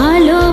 ভালো